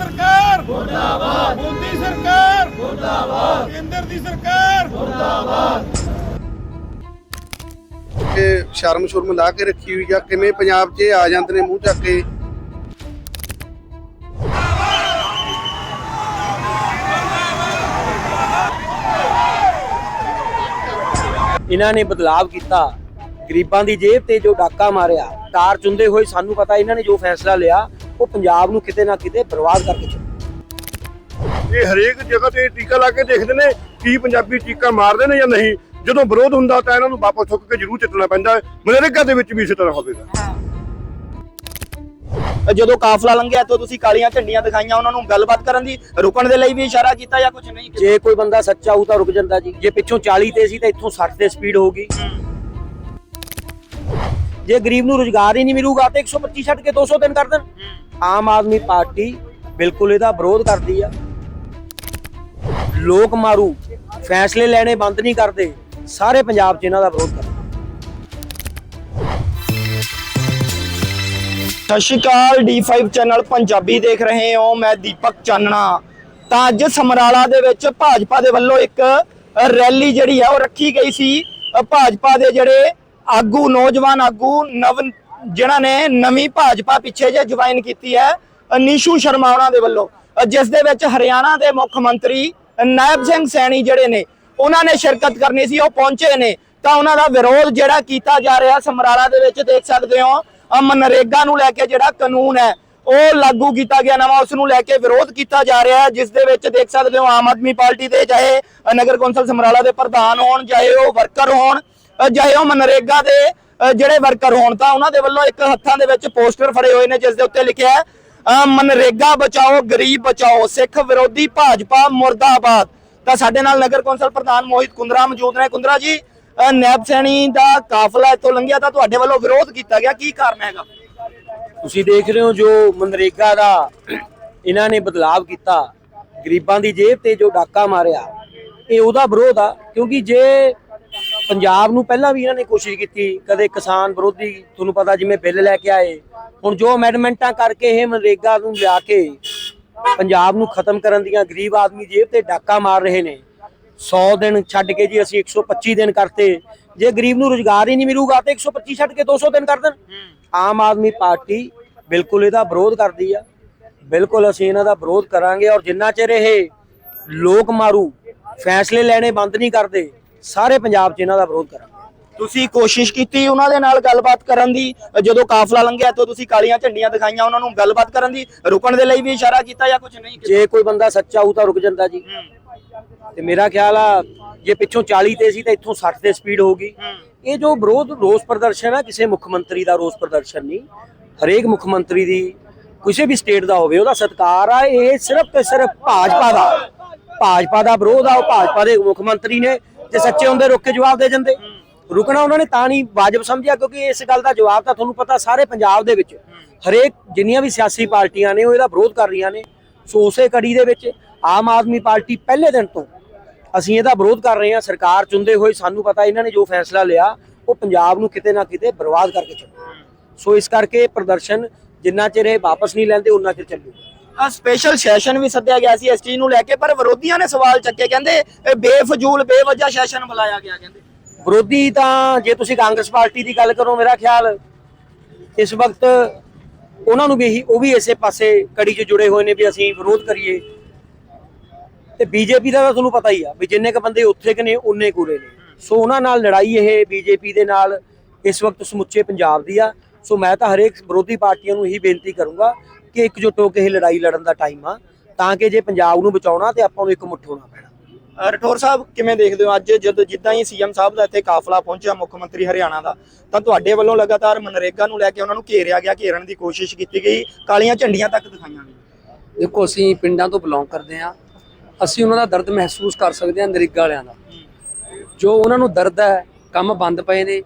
ਸਰਕਾਰ। ਮੁਰਦਾਬਾਦ। ਮੋਦੀ ਸਰਕਾਰ। ਮੁਰਦਾਬਾਦ। ਕੇਂਦਰ ਦੀ ਸਰਕਾਰ। ਕਿ ਸ਼ਰਮ ਸ਼ੁਰਮ ਲਾ ਕੇ ਰੱਖੀ ਹੋਈ ਆ ਕਿਵੇਂ ਪੰਜਾਬ 'ਚ ਇਹ ਆ ਜਾਂਦੇ ਨੇ ਮੂੰਹ ਚੱਕ ਕੇ? ਇਹਨਾਂ ਨੇ ਬਦਲਾਵ ਕੀਤਾ। ਗਰੀਬਾਂ ਦੀ ਜੇਬ ਤੇ ਜੋ ਡਾਕਾ ਮਾਰਿਆ ਤਾਰ ਚੁੰਦੇ ਹੋਏ ਸਾਨੂੰ ਪਤਾ ਇਹਨਾਂ ਨੇ ਜੋ ਫੈਸਲਾ ਲਿਆ ਉਹ ਪੰਜਾਬ ਨੂੰ ਕਿਤੇ ਨਾ ਕਿਤੇ ਬਰਬਾਦ ਕਰਕੇ ਛੱਡਿਆ ਇਹ ਹਰੇਕ ਜਗ੍ਹਾ ਤੇ ਟੀਕਾ ਲਾ ਕੇ ਦੇਖਦੇ ਨੇ ਕੀ ਪੰਜਾਬੀ ਟੀਕਾ ਮਾਰਦੇ ਨੇ ਜਾਂ ਨਹੀਂ। ਜਦੋਂ ਵਿਰੋਧ ਹੁੰਦਾ ਤਾਂ ਇਹਨਾਂ ਨੂੰ ਵਾਪਸ ਚੁੱਕ ਕੇ ਜ਼ਰੂਰ ਚੱਟਣਾ ਪੈਂਦਾ ਹੈ। ਮਨਰੇਗਾ ਦੇ ਵਿੱਚ ਵੀ ਇਸੇ ਤਰ੍ਹਾਂ ਹੋਵੇਗਾ। ਜਦੋਂ ਕਾਫਲਾ ਲੰਘਿਆ ਤੋਂ ਤੁਸੀਂ ਕਾਲੀਆਂ ਝੰਡੀਆਂ ਦਿਖਾਈਆਂ ਉਹਨਾਂ ਨੂੰ ਗੱਲਬਾਤ ਕਰਨ ਦੀ ਰੁਕਣ ਦੇ ਲਈ ਵੀ ਇਸ਼ਾਰਾ ਕੀਤਾ ਜਾਂ ਕੁਝ ਨਹੀਂ ਕੀਤਾ? ਜੇ ਕੋਈ ਬੰਦਾ ਸੱਚਾ ਹੋਊ ਤਾਂ ਰੁਕ ਜਾਂਦਾ ਜੀ। ਜੇ ਪਿੱਛੋਂ 40 ਤੇ ਸੀ ਤਾਂ ਇੱਥੋਂ 60 ਤੇ ਸਪੀਡ ਹੋਊਗੀ। ਜੇ ਗਰੀਬ ਨੂੰ ਰੁਜ਼ਗਾਰ ਹੀ ਨਹੀਂ ਮਿਲੂਗਾ ਤਾਂ 125 ਛੱਡ ਕੇ 200 ਦਿਨ ਕਰ ਦੇਣ। ਆਮ ਆਦਮੀ ਪਾਰਟੀ ਬਿਲਕੁਲ ਇਹਦਾ ਵਿਰੋਧ ਕਰਦੀ ਆ। ਲੋਕ ਮਾਰੂ, ਫੈਸਲੇ ਲੈਣੇ ਬੰਦ ਨਹੀਂ ਕਰਦੇ, ਸਾਰੇ ਪੰਜਾਬ 'ਚ ਇਹਨਾਂ ਦਾ ਵਿਰੋਧ ਕਰਦੇ। ਸਤਿ ਸ਼੍ਰੀ ਅਕਾਲ D5 ਚੈਨਲ ਪੰਜਾਬੀ ਦੇਖ ਰਹੇ ਹੋ, ਮੈਂ ਦੀਪਕ ਚਾਨਣਾ। ਤਾਂ ਅੱਜ ਸਮਰਾਲਾ ਦੇ ਵਿੱਚ ਭਾਜਪਾ ਦੇ ਵੱਲੋਂ ਇੱਕ ਰੈਲੀ ਜਿਹੜੀ ਹੈ ਉਹ ਰੱਖੀ ਗਈ ਸੀ। ਭਾਜਪਾ ਦੇ ਜਿਹੜੇ ਆਗੂ, ਨੌਜਵਾਨ ਆਗੂ ਨਵ ਜਿਨ੍ਹਾਂ ਨੇ ਨਵੀਂ ਭਾਜਪਾ ਪਿੱਛੇ ਜੇ ਜੁਆਇਨ ਕੀਤੀ ਹੈ ਨੀਸ਼ੂ ਸ਼ਰਮਾ ਉਹਨਾਂ ਦੇ ਵੱਲੋਂ। ਜਿਸ ਦੇ ਵਿੱਚ ਹਰਿਆਣਾ ਦੇ ਮੁੱਖ ਮੰਤਰੀ ਨਾਇਬ ਸਿੰਘ ਸੈਣੀ ਜਿਹੜੇ ਨੇ, ਉਹਨਾਂ ਨੇ ਸ਼ਿਰਕਤ ਕਰਨੀ ਸੀ, ਉਹ ਪਹੁੰਚੇ ਨੇ। ਤਾਂ ਉਹਨਾਂ ਦਾ ਵਿਰੋਧ ਜਿਹੜਾ ਕੀਤਾ ਜਾ ਰਿਹਾ, ਸਮਰਾਲਾ ਦੇ ਵਿੱਚ ਦੇਖ ਸਕਦੇ ਹੋ ਮਨਰੇਗਾ ਨੂੰ ਲੈ ਕੇ ਜਿਹੜਾ ਕਾਨੂੰਨ ਹੈ, ਉਹ ਲਾਗੂ ਕੀਤਾ ਗਿਆ, ਨਵਾਂ ਉਸ ਨੂੰ ਲੈ ਕੇ ਵਿਰੋਧ ਕੀਤਾ ਜਾ ਰਿਹਾ ਹੈ, ਜਿਸ ਦੇ ਵਿੱਚ ਦੇਖ ਸਕਦੇ ਹੋ, ਆਮ ਆਦਮੀ ਪਾਰਟੀ ਦੇ ਚਾਹੇ ਨਗਰ ਕੌਂਸਲ ਸਮਰਾਲਾ ਦੇ ਪ੍ਰਧਾਨ ਹੋਣ, ਚਾਹੇ ਉਹ ਵਰਕਰ ਹੋਣ ਚਾਹੇ ਉਹ ਮਨਰੇਗਾ ਦੇ ਜਿਹੜੇ ਵਰਕਰ ਹੋਣ ਤਾਂ ਉਹਨਾਂ ਦੇ ਵੱਲੋਂ ਇੱਕ ਹੱਥਾਂ ਦੇ ਵਿੱਚ ਪੋਸਟਰ ਫੜੇ ਹੋਏ ਨੇ, ਜਿਸ ਦੇ ਉੱਤੇ ਲਿਖਿਆ ਹੈ ਮਨਰੇਗਾ ਬਚਾਓ, ਗਰੀਬ ਬਚਾਓ, ਸਿੱਖ ਵਿਰੋਧੀ ਭਾਜਪਾ ਮੁਰਦਾਬਾਦ। ਤਾਂ ਸਾਡੇ ਨਾਲ ਨਗਰ ਕੌਂਸਲ ਪ੍ਰਧਾਨ ਮੋਹਿਤ ਕੁੰਦਰਾ ਮੌਜੂਦ ਨੇ। ਕੁੰਦਰਾ ਜੀ ਨੈਬ ਸੈਣੀ ਦਾ ਕਾਫਲਾ ਇੱਥੋਂ ਲੰਘਿਆ ਤਾਂ ਤੁਹਾਡੇ ਵੱਲੋਂ ਵਿਰੋਧ ਕੀਤਾ ਗਿਆ। ਕੀ ਕਾਰਨ ਹੈਗਾ? ਤੁਸੀਂ ਦੇਖ ਰਹੇ ਹੋ ਜੋ ਮਨਰੇਗਾ ਦਾ ਇਹਨਾਂ ਨੇ ਬਦਲਾਵ ਕੀਤਾ। ਗਰੀਬਾਂ ਦੀ ਜੇਬ ਤੇ ਜੋ ਡਾਕਾ ਮਾਰਿਆ, ਇਹ ਉਹਦਾ ਵਿਰੋਧ ਆ। ਕਿਉਂਕਿ ਜੇ ਪੰਜਾਬ ਨੂੰ ਪਹਿਲਾਂ ਵੀ ਇਹਨਾਂ ਨੇ ਕੋਸ਼ਿਸ਼ ਕੀਤੀ, ਕਦੇ ਕਿਸਾਨ ਵਿਰੋਧੀ, ਤੁਹਾਨੂੰ ਪਤਾ ਜਿਵੇਂ ਬਿੱਲ ਲੈ ਕੇ ਆਏ, ਹੁਣ ਜੋ ਅਮੈਂਡਮੈਂਟਾਂ ਕਰਕੇ ਇਹ ਮਨਰੇਗਾ ਨੂੰ ਲਿਆ ਕੇ ਪੰਜਾਬ ਨੂੰ ਖਤਮ ਕਰਨ ਦੀਆਂ ਗਰੀਬ ਆਦਮੀ ਜੇਬ ਤੇ ਡਾਕਾ ਮਾਰ ਰਹੇ ਨੇ। 100 ਦਿਨ ਛੱਡ ਕੇ ਜੀ ਅਸੀਂ 125 ਦਿਨ ਕਰਤੇ। ਜੇ ਗਰੀਬ ਨੂੰ ਰੁਜ਼ਗਾਰ ਹੀ ਨਹੀਂ ਮਿਲੂਗਾ, ਤਾਂ 125 ਛੱਡ ਕੇ 200 ਦਿਨ ਕਰ ਦੇਣ। ਆਮ ਆਦਮੀ ਪਾਰਟੀ ਬਿਲਕੁਲ ਇਹਦਾ ਵਿਰੋਧ ਕਰਦੀ ਆ। ਬਿਲਕੁਲ ਅਸੀਂ ਇਹਨਾਂ ਦਾ ਵਿਰੋਧ ਕਰਾਂਗੇ ਔਰ ਜਿੰਨਾ ਚਿਰ ਇਹ ਲੋਕ ਮਾਰੂ, ਫੈਸਲੇ ਲੈਣੇ ਬੰਦ ਨਹੀਂ ਕਰਦੇ ਸਾਰੇ ਪੰਜਾਬ 'ਚ ਇਹਨਾਂ ਦਾ ਵਿਰੋਧ ਕਰਾਂਗੇ। ਤੁਸੀਂ ਕੋਸ਼ਿਸ਼ ਕੀਤੀ ਉਹਨਾਂ ਦੇ ਨਾਲ ਗੱਲਬਾਤ ਕਰਨ ਦੀ ਜਦੋਂ ਕਾਫਲਾ ਲੰਘਿਆ ਤਾਂ ਤੁਸੀਂ ਕਾਲੀਆਂ ਝੰਡੀਆਂ ਦਿਖਾਈਆਂ ਉਹਨਾਂ ਨੂੰ ਗੱਲਬਾਤ ਕਰਨ ਦੀ ਰੁਕਣ ਦੇ ਲਈ ਵੀ ਇਸ਼ਾਰਾ ਕੀਤਾ ਜਾਂ ਕੁਝ ਨਹੀਂ ਜੇ ਕੋਈ ਬੰਦਾ ਸੱਚਾ ਹੋਊ ਤਾਂ ਰੁਕ ਜਾਂਦਾ ਜੀ। ਤੇ ਮੇਰਾ ਖਿਆਲ ਆ ਜੇ ਪਿੱਛੋਂ 40 ਤੇ ਸੀ ਤਾਂ ਇੱਥੋਂ 60 ਤੇ ਸਪੀਡ ਹੋਊਗੀ। ਇਹ ਜੋ ਵਿਰੋਧ ਰੋਸ ਪ੍ਰਦਰਸ਼ਨ ਹੈ ਕਿਸੇ ਮੁੱਖ ਮੰਤਰੀ ਦਾ ਰੋਸ ਪ੍ਰਦਰਸ਼ਨ ਨਹੀਂ। ਹਰੇਕ ਮੁੱਖ ਮੰਤਰੀ ਦੀ ਕਿਸੇ ਵੀ ਸਟੇਟ ਦਾ ਹੋਵੇ ਉਹਦਾ ਸਤਿਕਾਰ ਆ ਇਹ ਸਿਰਫ ਤੇ ਸਿਰਫ ਭਾਜਪਾ ਦਾ। ਭਾਜਪਾ ਦਾ ਵਿਰੋਧ ਆ ਉਹ ਭਾਜਪਾ ਦੇ ਮੁੱਖ ਮੰਤਰੀ ਨੇ ਜੇ ਸੱਚੇ ਹੁੰਦੇ ਰੁਕ ਕੇ ਜਵਾਬ ਦੇ ਦਿੰਦੇ ਰੁਕਣਾ ਉਹਨਾਂ ਨੇ ਤਾਂ ਨਹੀਂ ਵਾਜਬ ਸਮਝਿਆ ਕਿਉਂਕਿ ਇਸ ਗੱਲ ਦਾ ਜਵਾਬ ਤਾਂ ਤੁਹਾਨੂੰ ਪਤਾ ਸਾਰੇ ਪੰਜਾਬ ਦੇ ਵਿੱਚ। ਹਰੇਕ ਜਿੰਨੀਆਂ ਵੀ ਸਿਆਸੀ ਪਾਰਟੀਆਂ ਨੇ ਉਹ ਇਹਦਾ ਵਿਰੋਧ ਕਰ ਰਹੀਆਂ ਨੇ। ਸੋ ਉਸੇ ਕੜੀ ਦੇ ਵਿੱਚ ਆਮ ਆਦਮੀ ਪਾਰਟੀ ਪਹਿਲੇ ਦਿਨ ਤੋਂ ਅਸੀਂ ਇਹਦਾ ਵਿਰੋਧ ਕਰ ਰਹੇ ਹਾਂ। ਸਰਕਾਰ ਚੁੰਦੇ ਹੋਏ ਸਾਨੂੰ ਪਤਾ ਇਹਨਾਂ ਨੇ ਜੋ ਫੈਸਲਾ ਲਿਆ ਉਹ ਪੰਜਾਬ ਨੂੰ ਕਿਤੇ ਨਾ ਕਿਤੇ ਬਰਬਾਦ ਕਰਕੇ ਛੱਡੂ ਸੋ ਇਸ ਕਰਕੇ ਪ੍ਰਦਰਸ਼ਨ ਜਿੰਨਾ ਚਿਰ ਇਹ ਵਾਪਸ ਨਹੀਂ ਲੈਂਦੇ ਉਨਾ ਚਿਰ ਚੱਲੂਗਾ। ਆ ਸਪੈਸ਼ਲ ਸੈਸ਼ਨ ਵੀ ਸੱਦਿਆ ਗਿਆ ਸੀ ਇਸ ਚੀਜ਼ ਨੂੰ ਲੈ ਕੇ, ਪਰ ਵਿਰੋਧੀਆਂ ਨੇ ਸਵਾਲ ਚੱਕੇ, ਕਹਿੰਦੇ ਬੇਫਜ਼ੂਲ, ਬੇਵਜ੍ਹਾ ਸੈਸ਼ਨ ਬੁਲਾਇਆ ਗਿਆ, ਕਹਿੰਦੇ। ਵਿਰੋਧੀ ਤਾਂ ਜੇ ਤੁਸੀਂ ਕਾਂਗਰਸ ਪਾਰਟੀ ਦੀ ਗੱਲ ਕਰੋ, ਮੇਰਾ ਖਿਆਲ, ਇਸ ਵਕਤ ਉਹਨਾਂ ਨੂੰ ਵੀ ਉਹ ਵੀ ਇਸੇ ਪਾਸੇ ਕੜੀ 'ਚ ਜੁੜੇ ਹੋਏ ਨੇ ਵੀ ਅਸੀਂ ਵਿਰੋਧ ਕਰੀਏ। ਤੇ ਬੀਜੇਪੀ ਦਾ ਤਾਂ ਤੁਹਾਨੂੰ ਪਤਾ ਹੀ ਆ, ਵੀ ਜਿੰਨੇ ਕ ਬੰਦੇ ਉੱਥੇ ਕਿ ਨੇ ਉਨੇ ਕੂਰੇ ਨੇ। ਸੋ ਉਹਨਾਂ ਨਾਲ ਲੜਾਈ ਇਹ ਬੀਜੇਪੀ ਦੇ ਨਾਲ, ਇਸ ਵਕਤ ਸਮੁੱਚੇ ਪੰਜਾਬ ਦੀ ਆ। ਸੋ ਮੈਂ ਤਾਂ ਹਰੇਕ ਵਿਰੋਧੀ ਪਾਰਟੀਆਂ ਨੂੰ ਇਹੀ ਬੇਨਤੀ ਕਰੂੰਗਾ ਕਿ ਇਕਜੁੱਟ ਹੋ ਕੇ ਇਹ ਲੜਾਈ ਲੜਨ ਦਾ ਟਾਈਮ ਆ ਤਾਂ ਕਿ ਜੇ ਪੰਜਾਬ ਨੂੰ ਬਚਾਉਣਾ ਤੇ ਆਪਾਂ ਨੂੰ ਇੱਕ ਮੁੱਠ ਹੋਣਾ ਪੈਣਾ। ਰਠੌਰ ਸਾਹਿਬ ਕਿਵੇਂ ਦੇਖਦੇ ਹੋ ਅੱਜ ਜਦ ਜਿੱਦਾਂ ਹੀ ਸੀਐਮ ਸਾਹਿਬ ਦਾ ਇੱਥੇ ਕਾਫਲਾ ਪਹੁੰਚਿਆ ਮੁੱਖ ਮੰਤਰੀ ਹਰਿਆਣਾ ਦਾ ਤਾਂ ਤੁਹਾਡੇ ਵੱਲੋਂ ਲਗਾਤਾਰ ਮਨਰੇਗਾ ਨੂੰ ਲੈ ਕੇ ਉਹਨਾਂ ਨੂੰ ਘੇਰਿਆ ਗਿਆ ਘੇਰਨ ਦੀ ਕੋਸ਼ਿਸ਼ ਕੀਤੀ ਗਈ ਕਾਲੀਆਂ ਝੰਡੀਆਂ ਤੱਕ ਦਿਖਾਈਆਂ ਗਈਆਂ। ਦੇਖੋ ਅਸੀਂ ਪਿੰਡਾਂ ਤੋਂ ਬਿਲੋਂਗ ਕਰਦੇ ਹਾਂ ਅਸੀਂ ਉਹਨਾਂ ਦਾ ਦਰਦ ਮਹਿਸੂਸ ਕਰ ਸਕਦੇ ਹਾਂ ਨਰੇਗਾ ਵਾਲਿਆਂ ਦਾ। ਜੋ ਉਹਨਾਂ ਨੂੰ ਦਰਦ ਹੈ ਕੰਮ ਬੰਦ ਪਏ ਨੇ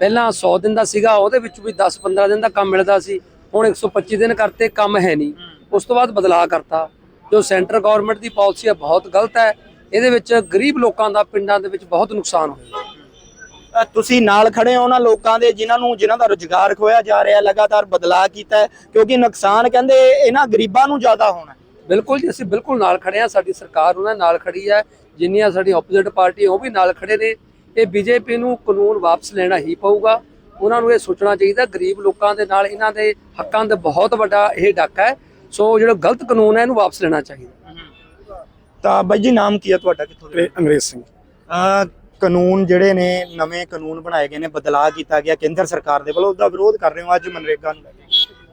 ਪਹਿਲਾਂ 100 ਦਿਨ ਦਾ ਸੀਗਾ ਉਹਦੇ ਵਿੱਚ ਵੀ 10-15 ਦਿਨ ਦਾ ਕੰਮ ਮਿਲਦਾ ਸੀ। ਹੁਣ 125 ਦਿਨ ਕਰਤੇ ਕੰਮ ਹੈ ਨਹੀਂ। ਉਸ ਤੋਂ ਬਾਅਦ ਬਦਲਾਅ ਕਰਤਾ। ਜੋ ਸੈਂਟਰ ਗਵਰਨਮੈਂਟ ਦੀ ਪਾਲਿਸੀ ਹੈ ਬਹੁਤ ਗਲਤ ਹੈ। ਇਹਦੇ ਵਿੱਚ ਗਰੀਬ ਲੋਕਾਂ ਦਾ ਪਿੰਡਾਂ ਦੇ ਵਿੱਚ ਬਹੁਤ ਨੁਕਸਾਨ ਹੋਇਆ। ਤੁਸੀਂ ਨਾਲ ਖੜੇ ਹੋ ਉਹਨਾਂ ਲੋਕਾਂ ਦੇ ਜਿਨ੍ਹਾਂ ਨੂੰ ਜਿਨ੍ਹਾਂ ਦਾ ਰੁਜ਼ਗਾਰ ਖੋਇਆ ਜਾ ਰਿਹਾ ਲਗਾਤਾਰ ਬਦਲਾਅ ਕੀਤਾ ਕਿਉਂਕਿ ਨੁਕਸਾਨ ਕਹਿੰਦੇ ਇਹਨਾਂ ਗਰੀਬਾਂ ਨੂੰ ਜ਼ਿਆਦਾ ਹੋਣਾ। ਬਿਲਕੁਲ ਜੀ ਅਸੀਂ ਬਿਲਕੁਲ ਨਾਲ ਖੜੇ ਆ ਸਾਡੀ ਸਰਕਾਰ ਉਹਨਾਂ ਨਾਲ ਖੜੀ ਹੈ। ਜਿੰਨੀਆਂ ਸਾਡੀ ਆਪੋਜ਼ਿਟ ਪਾਰਟੀ ਉਹ ਵੀ ਨਾਲ ਖੜੇ ਨੇ। ਇਹ ਬੀਜੇਪੀ ਨੂੰ ਕਾਨੂੰਨ ਵਾਪਸ ਲੈਣਾ ਹੀ ਪਊਗਾ। ਉਹਨਾਂ ਨੂੰ ਇਹ ਸੋਚਣਾ ਚਾਹੀਦਾ ਗਰੀਬ ਲੋਕਾਂ ਦੇ ਨਾਲ ਇਹਨਾਂ ਦੇ ਹੱਕਾਂ ਦਾ ਬਹੁਤ ਵੱਡਾ ਇਹ ਡਾਕਾ ਹੈ। ਸੋ ਜਿਹੜਾ ਗਲਤ ਕਾਨੂੰਨ ਹੈ ਇਹਨੂੰ ਵਾਪਸ ਲੈਣਾ ਚਾਹੀਦਾ। ਤਾਂ ਬਾਈ ਜੀ ਨਾਮ ਕੀ ਹੈ ਤੁਹਾਡਾ ਕਿੱਥੋਂ ਦੇ ਅੰਗਰੇਜ਼ ਸਿੰਘ। ਅਹ ਕਾਨੂੰਨ ਜਿਹੜੇ ਨੇ ਨਵੇਂ ਕਾਨੂੰਨ ਬਣਾਏ ਗਏ ਨੇ ਬਦਲਾਅ ਕੀਤਾ ਗਿਆ ਕੇਂਦਰ ਸਰਕਾਰ ਦੇ ਵੱਲੋਂ ਉਹਦਾ ਵਿਰੋਧ ਕਰ ਰਹੇ ਹੋ ਅੱਜ ਮਨਰੇਗਾ ਨੂੰ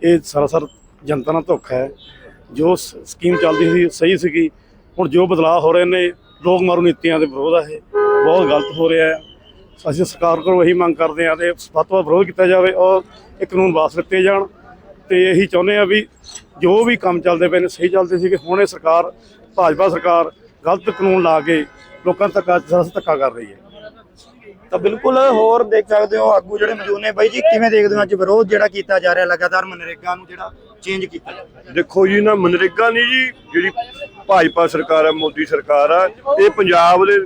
ਇਹ ਸਰਾਸਰ ਜਨਤਾ ਨਾਲ ਧੋਖਾ ਹੈ। ਜੋ ਸਕੀਮ ਚੱਲਦੀ ਸੀ ਸਹੀ ਸੀਗੀ। ਹੁਣ ਜੋ ਬਦਲਾਅ ਹੋ ਰਹੇ ਨੇ ਲੋਕ ਮਾਰੂ ਨੀਤੀਆਂ ਦੇ ਵਿਰੋਧ ਆ ਇਹ। ਬਹੁਤ ਗਲਤ ਹੋ ਰਿਹਾ ਹੈ। ਅਸੀਂ ਸਰਕਾਰ ਕੋਲੋਂ ਇਹੀ ਮੰਗ ਕਰਦੇ ਹਾਂ ਤੇ ਵੱਧ ਤੋਂ ਵੱਧ ਵਿਰੋਧ ਕੀਤਾ ਜਾਵੇ ਔਰ ਇਹ ਕਾਨੂੰਨ ਵਾਪਸ ਲਿੱਤੇ ਜਾਣ। ਤੇ ਇਹੀ ਚਾਹੁੰਦੇ ਆ ਵੀ ਜੋ ਵੀ ਕੰਮ ਚੱਲਦੇ ਪਏ ਨੇ ਸਹੀ ਚੱਲਦੇ ਸੀਗੇ ਹੁਣ ਇਹ ਸਰਕਾਰ ਭਾਜਪਾ ਸਰਕਾਰ ਗਲਤ ਕਾਨੂੰਨ ਲਾ ਕੇ ਲੋਕਾਂ ਤੱਕ ਸਰਾਸਰ ਧੱਕਾ ਕਰ ਰਹੀ ਹੈ। ਤਾਂ ਬਿਲਕੁਲ ਹੋਰ ਦੇਖ ਸਕਦੇ ਹੋ ਆਗੂ ਜਿਹੜੇ ਮੌਜੂਦ ਨੇ ਬਾਈ ਜੀ ਕਿਵੇਂ ਦੇਖਦੇ ਹੋ ਅੱਜ ਵਿਰੋਧ ਜਿਹੜਾ ਕੀਤਾ ਜਾ ਰਿਹਾ ਲਗਾਤਾਰ ਮਨਰੇਗਾ ਨੂੰ ਜਿਹੜਾ ਚੇਂਜ ਕੀਤਾ ਜਾ ਰਿਹਾ? ਦੇਖੋ ਜੀ ਨਾ ਮਨਰੇਗਾ ਨਹੀਂ ਜੀ ਜਿਹੜੀ ਭਾਜਪਾ ਸਰਕਾਰ ਹੈ ਮੋਦੀ ਸਰਕਾਰ ਆ ਇਹ ਪੰਜਾਬ ਦੇ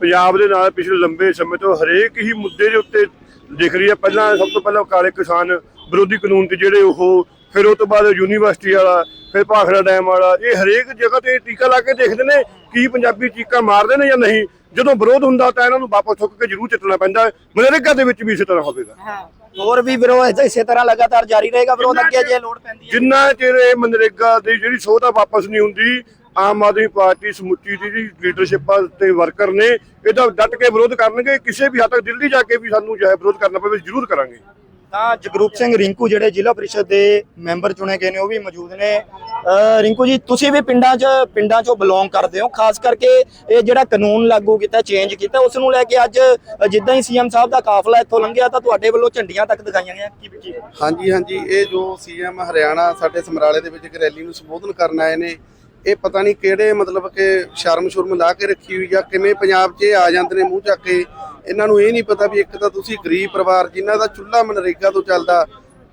ਪੰਜਾਬ ਦੇ ਨਾਲ ਪਿਛਲੇ ਲੰਬੇ ਸਮੇਂ ਤੋਂ ਹਰੇਕ ਹੀ ਮੁੱਦੇ ਦੇ ਉੱਤੇ ਦਿਖ ਰਹੀ ਹੈ। ਪਹਿਲਾਂ ਸਭ ਤੋਂ ਪਹਿਲਾਂ ਕਾਲੇ ਕਿਸਾਨ ਵਿਰੋਧੀ ਕਾਨੂੰਨ ਤੇ ਜਿਹੜੇ ਉਹ ਫਿਰ ਉਹ ਤੋਂ ਬਾਅਦ ਯੂਨੀਵਰਸਿਟੀ ਵਾਲਾ ਫਿਰ ਭਾਖੜਾ ਡੈਮ ਵਾਲਾ ਇਹ ਹਰੇਕ ਜਗ੍ਹਾ ਤੇ ਟੀਕਾ ਲਾ ਕੇ ਦੇਖਦੇ ਨੇ ਕੀ ਪੰਜਾਬੀ ਚੀਕਾਂ ਮਾਰਦੇ ਨੇ ਜਾਂ ਨਹੀਂ। ਜਦੋਂ ਵਿਰੋਧ ਹੁੰਦਾ ਤਾਂ ਇਹਨਾਂ ਨੂੰ ਵਾਪਸ ਚੁੱਕ ਕੇ ਜ਼ਰੂਰ ਚੱਟਣਾ ਪੈਂਦਾ ਮਨਰੇਗਾ ਦੇ ਵਿੱਚ ਵੀ ਇਸੇ ਤਰ੍ਹਾਂ ਹੋਵੇਗਾ। ਹੋਰ ਵੀ ਵਿਰੋਧ ਇਸੇ ਤਰ੍ਹਾਂ ਲਗਾਤਾਰ ਜਾਰੀ ਰਹੇਗਾ। ਵਿਰੋਧ ਅੱਗੇ ਜੇ ਲੋੜ ਪੈਂਦੀ ਹੈ। ਜਿੰਨਾ ਚਿਰ ਇਹ ਮਨਰੇਗਾ ਦੀ ਜਿਹੜੀ ਸੋਧ ਵਾਪਸ ਨਹੀਂ ਹੁੰਦੀ ਆਮ ਆਦਮੀ ਪਾਰਟੀ ਸਮੁੱਚੀ ਦੀ ਜਿਹੜੀ ਲੀਡਰਸ਼ਿਪ ਆ ਤੇ ਵਰਕਰ ਨੇ ਇਹਦਾ ਡਟ ਕੇ ਵਿਰੋਧ ਕਰਨਗੇ ਕਿਸੇ ਵੀ ਹੱਦ ਤੱਕ ਦਿੱਲੀ ਜਾ ਕੇ ਵੀ ਸਾਨੂੰ ਚਾਹੇ ਵਿਰੋਧ ਕਰਨਾ ਪਵੇ ਜ਼ਰੂਰ ਕਰਾਂਗੇ। ਤਾਂ ਜਗਰੂਪ ਸਿੰਘ ਰਿੰਕੂ ਜਿਹੜੇ ਜ਼ਿਲ੍ਹਾ ਪ੍ਰੀਸ਼ਦ ਦੇ ਮੈਂਬਰ ਚੁਣੇ ਗਏ ਨੇ ਉਹ ਵੀ ਮੌਜੂਦ ਨੇ। ਰਿੰਕੂ ਜੀ ਤੁਸੀਂ ਵੀ ਪਿੰਡਾਂ 'ਚ ਪਿੰਡਾਂ 'ਚੋਂ ਬਿਲੋਂਗ ਕਰਦੇ ਹੋ ਖਾਸ ਕਰਕੇ ਇਹ ਜਿਹੜਾ ਕਾਨੂੰਨ ਲਾਗੂ ਕੀਤਾ ਚੇਂਜ ਕੀਤਾ ਉਸ ਨੂੰ ਲੈ ਕੇ ਅੱਜ ਜਿੱਦਾਂ ਹੀ ਸੀਐਮ ਸਾਹਿਬ ਦਾ ਕਾਫਲਾ ਇੱਥੋਂ ਲੰਘਿਆ ਤਾਂ ਤੁਹਾਡੇ ਵੱਲੋਂ ਝੰਡੀਆਂ ਤੱਕ ਦਿਖਾਈਆਂ ਗਈਆਂ ਕੀ ਕੀ ਹਾਂਜੀ ਹਾਂਜੀ ਇਹ ਜੋ ਸੀਐਮ ਹਰਿਆਣਾ ਸਾਡੇ ਸਮਰਾਲੇ ਦੇ ਵਿੱਚ ਇੱਕ ਰੈਲੀ ਨੂੰ ਸੰਬੋਧਨ ਕਰਨ ਆਏ ਨੇ ਇਹ ਪਤਾ ਨਹੀਂ ਕਿਹੜੇ ਮਤਲਬ ਕਿ ਸ਼ਰਮ ਸ਼ੁਰਮ ਲਾ ਕੇ ਰੱਖੀ ਹੋਈ ਆ ਕਿਵੇਂ ਪੰਜਾਬ 'ਚ ਇਹ ਆ ਜਾਂਦੇ ਨੇ ਮੂੰਹ ਚੱਕ ਕੇ। ਇਹਨਾਂ ਨੂੰ ਇਹ ਨਹੀਂ ਪਤਾ ਵੀ ਇੱਕ ਤਾਂ ਤੁਸੀਂ ਗਰੀਬ ਪਰਿਵਾਰ ਜਿਨ੍ਹਾਂ ਦਾ ਚੁੱਲ੍ਹਾ ਮਨਰੇਗਾ ਤੋਂ ਚੱਲਦਾ,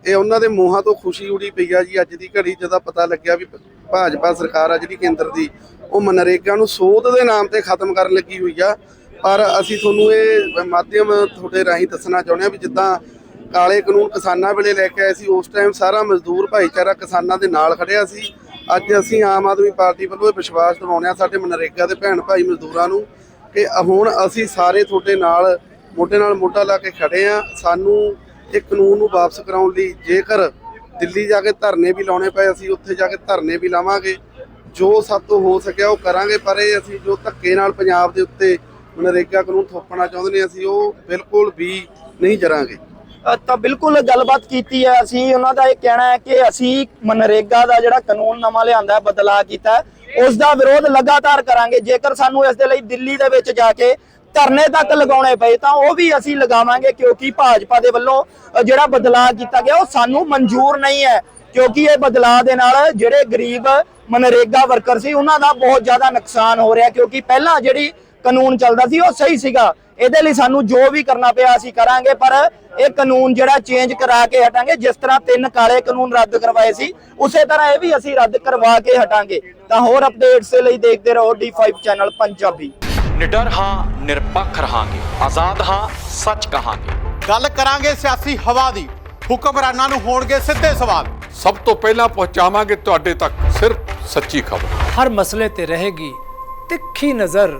ਇਹ ਉਹਨਾਂ ਦੇ ਮੂੰਹਾਂ ਤੋਂ ਖੁਸ਼ੀ ਉੜੀ ਪਈ ਆ ਜੀ ਅੱਜ ਦੀ ਘੜੀ ਜਦੋਂ ਪਤਾ ਲੱਗਿਆ ਵੀ ਭਾਜਪਾ ਸਰਕਾਰ ਆ ਜਿਹੜੀ ਕੇਂਦਰ ਦੀ, ਉਹ ਮਨਰੇਗਾ ਨੂੰ ਸੋਧ ਦੇ ਨਾਮ ਤੇ ਖਤਮ ਕਰਨ ਲੱਗੀ ਹੋਈ ਆ। ਪਰ ਅਸੀਂ ਤੁਹਾਨੂੰ ਇਹ ਮਾਧਿਅਮ ਤੁਹਾਡੇ ਰਾਹੀਂ ਦੱਸਣਾ ਚਾਹੁੰਦੇ ਆ ਵੀ ਜਿੱਦਾਂ ਕਾਲੇ ਕਾਨੂੰਨ ਕਿਸਾਨਾਂ ਵੇਲੇ ਲੈ ਕੇ ਆਏ ਸੀ, ਉਸ ਟਾਈਮ ਸਾਰਾ ਮਜ਼ਦੂਰ ਭਾਈਚਾਰਾ ਕਿਸਾਨਾਂ ਦੇ ਨਾਲ ਖੜਿਆ ਸੀ। ਅੱਜ ਅਸੀਂ ਆਮ ਆਦਮੀ ਪਾਰਟੀ ਵੱਲੋਂ ਇਹ ਵਿਸ਼ਵਾਸ ਦਿਵਾਉਂਦੇ ਹਾਂ ਸਾਡੇ ਮਨਰੇਗਾ ਦੇ ਭੈਣ ਭਾਈ ਮਜ਼ਦੂਰਾਂ ਨੂੰ ਕਿ ਹੁਣ ਅਸੀਂ ਸਾਰੇ ਤੁਹਾਡੇ ਨਾਲ, ਮੋਢੇ ਨਾਲ ਮੋਢਾ ਲਾ ਕੇ ਖੜੇ ਆ ਸਾਨੂੰ ਇਹ ਕਾਨੂੰਨ ਨੂੰ ਵਾਪਸ ਕਰਾਉਣ ਲਈ ਜੇਕਰ ਦਿੱਲੀ ਜਾ ਕੇ ਧਰਨੇ ਵੀ ਲਾਉਣੇ ਪਏ, ਅਸੀਂ ਉੱਥੇ ਜਾ ਕੇ ਧਰਨੇ ਵੀ ਲਾਵਾਂਗੇ। ਜੋ ਸਭ ਤੋਂ ਹੋ ਸਕਿਆ ਉਹ ਕਰਾਂਗੇ, ਪਰ ਇਹ ਅਸੀਂ ਜੋ ਧੱਕੇ ਨਾਲ ਪੰਜਾਬ ਦੇ ਉੱਤੇ ਮਨਰੇਗਾ ਕਾਨੂੰਨ ਥੋਪਣਾ ਚਾਹੁੰਦੇ ਨੇ, ਅਸੀਂ ਉਹ ਬਿਲਕੁਲ ਵੀ ਨਹੀਂ ਜਰਾਂਗੇ। ਤਾਂ ਬਿਲਕੁਲ ਗੱਲਬਾਤ ਕੀਤੀ ਹੈ। ਅਸੀਂ ਉਹਨਾਂ ਦਾ ਇਹ ਕਹਿਣਾ ਹੈ ਕਿ ਅਸੀਂ ਮਨਰੇਗਾ ਦਾ ਜਿਹੜਾ ਕਾਨੂੰਨ ਨਵਾਂ ਲਿਆਂਦਾ ਹੈ ਬਦਲਾਅ ਕੀਤਾ ਹੈ, ਉਸ ਦਾ ਵਿਰੋਧ ਲਗਾਤਾਰ ਕਰਾਂਗੇ। ਜੇਕਰ ਸਾਨੂੰ ਇਸ ਦੇ ਲਈ ਦਿੱਲੀ ਦੇ ਵਿੱਚ ਜਾ ਕੇ ਧਰਨੇ ਤੱਕ ਲਗਾਉਣੇ ਪਏ ਤਾਂ ਉਹ ਵੀ ਅਸੀਂ ਲਗਾਵਾਂਗੇ ਕਿਉਂਕਿ ਭਾਜਪਾ ਦੇ ਵੱਲੋਂ ਜਿਹੜਾ ਬਦਲਾਅ ਕੀਤਾ ਗਿਆ ਉਹ ਸਾਨੂੰ ਮਨਜ਼ੂਰ ਨਹੀਂ ਹੈ। ਕਿਉਂਕਿ ਇਹ ਬਦਲਾਅ ਦੇ ਨਾਲ ਜਿਹੜੇ ਗਰੀਬ ਮਨਰੇਗਾ ਵਰਕਰ ਸੀ ਉਹਨਾਂ ਦਾ ਬਹੁਤ ਜ਼ਿਆਦਾ ਨੁਕਸਾਨ ਹੋ ਰਿਹਾ ਕਿਉਂਕਿ ਪਹਿਲਾਂ ਜਿਹੜੀ ਕਾਨੂੰਨ ਚੱਲਦਾ ਸੀ ਉਹ ਸਹੀ ਸੀਗਾ। ਇਹਦੇ ਲਈ ਸਾਨੂੰ ਜੋ ਵੀ ਕਰਨਾ ਪਿਆ ਅਸੀਂ ਕਰਾਂਗੇ ਪਰ ਇਹ ਕਾਨੂੰਨ ਜਿਹੜਾ ਚੇਂਜ ਕਰਾ ਕੇ ਹਟਾਂਗੇ ਜਿਸ ਤਰ੍ਹਾਂ ਤਿੰਨ ਕਾਲੇ ਕਾਨੂੰਨ ਰੱਦ ਕਰਵਾਏ ਸੀ ਉਸੇ ਤਰ੍ਹਾਂ ਇਹ ਵੀ ਅਸੀਂ ਰੱਦ ਕਰਵਾ ਕੇ ਹਟਾਂਗੇ। ਤਾਂ ਹੋਰ ਅਪਡੇਟਸ ਦੇ ਲਈ ਦੇਖਦੇ ਰਹੋ D5 ਚੈਨਲ ਪੰਜਾਬੀ। ਨਿਡਰ ਹਾਂ ਨਿਰਪੱਖ ਰਹਾਂਗੇ। ਆਜ਼ਾਦ ਹਾਂ ਸੱਚ ਕਹਾਂਗੇ। ਗੱਲ ਕਰਾਂਗੇ ਸਿਆਸੀ ਹਵਾ ਦੀ। ਹੁਕਮਰਾਨਾਂ ਨੂੰ ਹੋਣਗੇ ਸਿੱਧੇ ਸਵਾਲ। ਸਭ ਤੋਂ ਪਹਿਲਾਂ ਪਹੁੰਚਾਵਾਂਗੇ ਤੁਹਾਡੇ ਤੱਕ ਸਿਰਫ ਸੱਚੀ ਖਬਰ। ਹਰ ਮਸਲੇ ਤੇ ਰਹੇਗੀ ਤਿੱਖੀ ਨਜ਼ਰ।